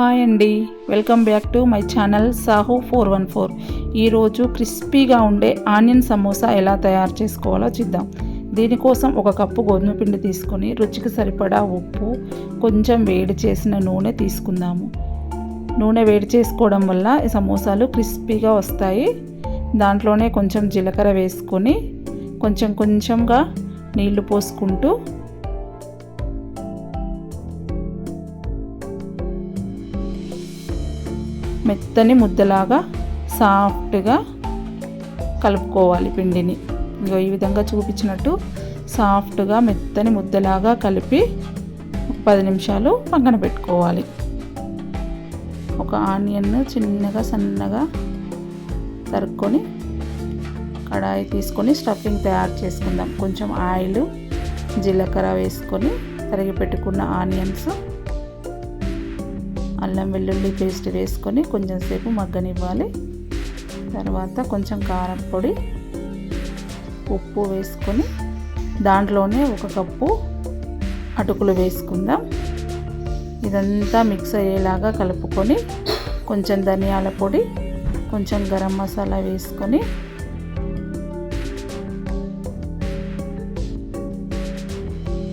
Hi అండి. Welcome back to my channel Sahu four one four. ఈరోజు క్రిస్పీగా ఉండే ఆనియన్ సమోసా ఎలా తయారు చేసుకోవాలో చూద్దాం. దీనికోసం ఒక కప్పు గోధుమ పిండి తీసుకొని రుచికి సరిపడా ఉప్పు కొంచెం వేడి చేసిన నూనె తీసుకుందాము. నూనె వేడి చేసుకోవడం వల్ల ఈ సమోసాలు క్రిస్పీగా వస్తాయి. దాంట్లోనే కొంచెం జీలకర్ర వేసుకొని కొంచెం కొంచెంగా నీళ్ళు పోసుకుంటూ మెత్తని ముద్దలాగా సాఫ్ట్గా కలుపుకోవాలి పిండిని. ఇగో ఈ విధంగా చూపించినట్టు సాఫ్ట్గా మెత్తని ముద్దలాగా కలిపి పది నిమిషాలు పక్కన పెట్టుకోవాలి. ఒక ఆనియన్ చిన్నగా సన్నగా తరుక్కొని కడాయి తీసుకొని స్టఫింగ్ తయారు చేసుకుందాం. కొంచెం ఆయిల్ జీలకర్ర వేసుకొని తరిగి పెట్టుకున్న ఆనియన్స్ అల్లం వెల్లుల్లి పేస్ట్ వేసుకొని కొంచెం సేపు మగ్గనివ్వాలి. తర్వాత కొంచెం కారం పొడి ఉప్పు వేసుకొని దాంట్లోనే ఒక కప్పు అటుకులు వేసుకుందాం. ఇదంతా మిక్స్ అయ్యేలాగా కలుపుకొని కొంచెం ధనియాల పొడి కొంచెం గరం మసాలా వేసుకొని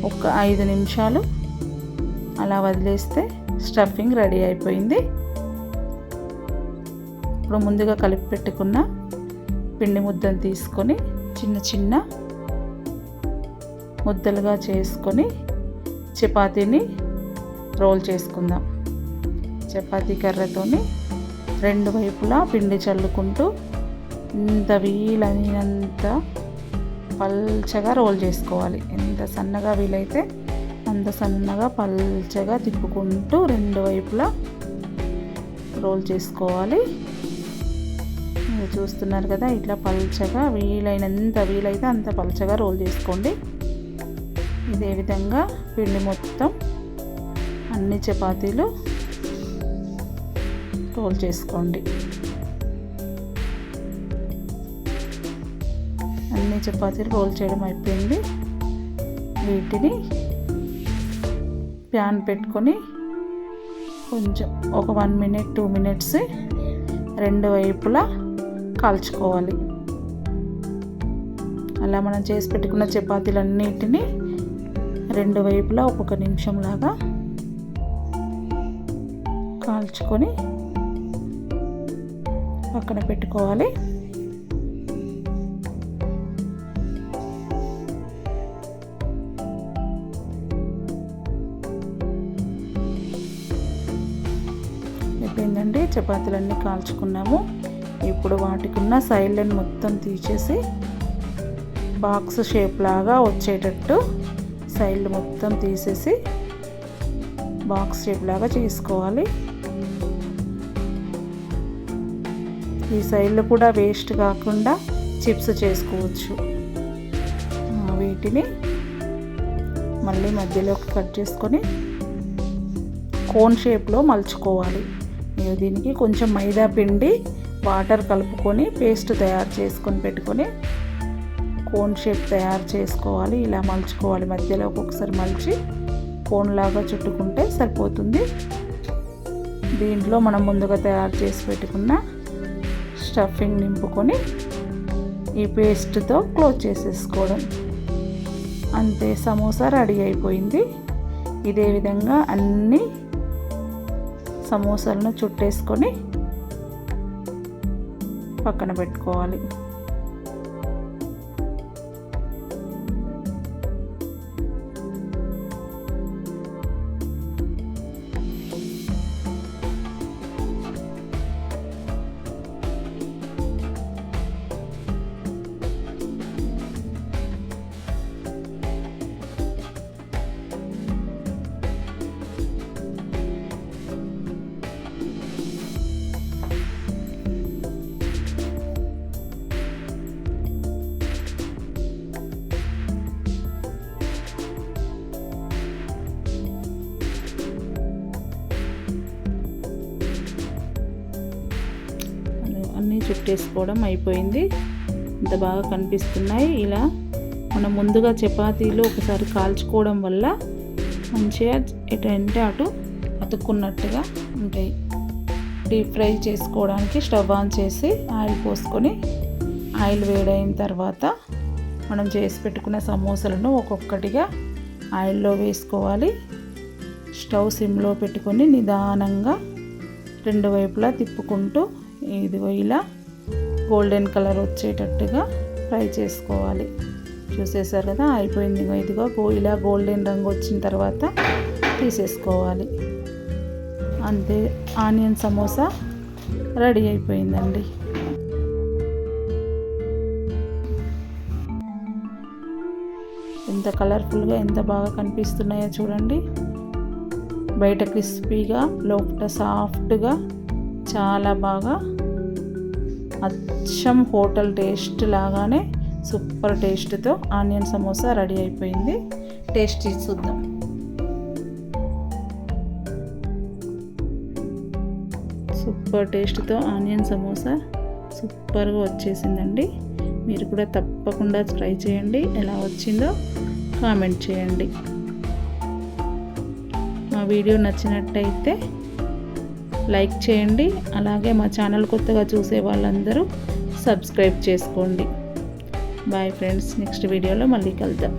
ఒక ఐదు నిమిషాలు అలా వదిలేస్తే స్టఫింగ్ రెడీ అయిపోయింది. ఇప్పుడు ముందుగా కలిపి పెట్టుకున్న పిండి ముద్దను తీసుకొని చిన్న చిన్న ముద్దలుగా చేసుకొని చపాతీని రోల్ చేసుకుందాం. చపాతీ కర్రతోని రెండు వైపులా పిండి చల్లుకుంటూ ఇంత వీలైనంత పల్చగా రోల్ చేసుకోవాలి. ఎంత సన్నగా వీలైతే అంత సన్నగా పల్చగా తిప్పుకుంటూ రెండు వైపులా రోల్ చేసుకోవాలి. మీరు చూస్తున్నారు కదా ఇట్లా పల్చగా వీలైనంత వీలైతే అంత పల్చగా రోల్ చేసుకోండి. ఇదే విధంగా పిండి మొత్తం అన్ని చపాతీలు రోల్ చేసుకోండి. అన్ని చపాతీలు రోల్ చేయడం అయిపోయింది. వీటిని ప్యాన్ పెట్టుకొని కొంచెం ఒక వన్ మినిట్ టూ మినిట్స్ రెండు వైపులా కాల్చుకోవాలి. అలా మనం చేసి పెట్టుకున్న చపాతీలన్నిటిని రెండు వైపులా ఒక్కొక్క నిమిషం లాగా కాల్చుకొని పక్కన పెట్టుకోవాలి. అయిపోయిందండి చపాతీలన్నీ కాల్చుకున్నాము. ఇప్పుడు వాటికి ఉన్న సైడ్లను మొత్తం తీసేసి బాక్స్ షేప్ లాగా వచ్చేటట్టు సైడ్లు మొత్తం తీసేసి బాక్స్ షేప్ లాగా చేసుకోవాలి. ఈ సైడ్లు కూడా వేస్ట్ కాకుండా చిప్స్ చేసుకోవచ్చు. వీటిని మళ్ళీ మధ్యలోకి కట్ చేసుకొని కోన్ షేప్లో మలుచుకోవాలి. దీనికి కొంచెం మైదా పిండి వాటర్ కలుపుకొని పేస్ట్ తయారు చేసుకొని పెట్టుకొని కోన్ షేప్ తయారు చేసుకోవాలి. ఇలా మలుచుకోవాలి. మధ్యలో ఒక్కొక్కసారి మలిచి కోన్ లాగా చుట్టుకుంటే సరిపోతుంది. దీంట్లో మనం ముందుగా తయారు చేసి పెట్టుకున్న స్టఫింగ్ నింపుకొని ఈ పేస్ట్తో క్లోజ్ చేసేసుకోవడం. అంతే సమోసా రెడీ అయిపోయింది. ఇదే విధంగా అన్నీ సమోసాలను చుట్టేసుకొని పక్కన పెట్టుకోవాలి. చుట్టేసుకోవడం అయిపోయింది. ఇంత బాగా కనిపిస్తున్నాయి. ఇలా మనం ముందుగా చపాతీలు ఒకసారి కాల్చుకోవడం వల్ల మంచిగా ఎటు అంటే అటు అతుక్కున్నట్టుగా ఉంటాయి. డీప్ ఫ్రై చేసుకోవడానికి స్టవ్ ఆన్ చేసి ఆయిల్ పోసుకొని ఆయిల్ వేడైన తర్వాత మనం చేసి పెట్టుకున్న సమోసాలను ఒక్కొక్కటిగా ఆయిల్లో వేసుకోవాలి. స్టవ్ సిమ్లో పెట్టుకొని నిదానంగా రెండు వైపులా తిప్పుకుంటూ ఇదిగో ఇలా గోల్డెన్ కలర్ వచ్చేటట్టుగా ఫ్రై చేసుకోవాలి. చూసేసారు కదా? అయిపోయింది ఇదిగో గో ఇలా గోల్డెన్ రంగు వచ్చిన తర్వాత తీసేసుకోవాలి. అంతే ఆనియన్ సమోసా రెడీ అయిపోయిందండి. ఎంత కలర్ఫుల్గా ఎంత బాగా కనిపిస్తున్నాయో చూడండి. బయట క్రిస్పీగా లోపల సాఫ్ట్గా చాలా బాగా అచ్చం హోటల్ టేస్ట్ లాగానే సూపర్ టేస్ట్తో ఆనియన్ సమోసా రెడీ అయిపోయింది. టేస్ట్ చూద్దాం. సూపర్ టేస్ట్తో ఆనియన్ సమోసా సూపర్గా వచ్చేసిందండి. మీరు కూడా తప్పకుండా ట్రై చేయండి. ఎలా వచ్చిందో కామెంట్ చేయండి. మా వీడియో నచ్చినట్టయితే లైక్ చేయండి. అలాగే మా ఛానల్ కొత్తగా చూసే వాళ్ళందరూ సబ్స్క్రైబ్ చేసుకోండి. బాయ్ ఫ్రెండ్స్ నెక్స్ట్ వీడియోలో మళ్ళీ కలుద్దాం.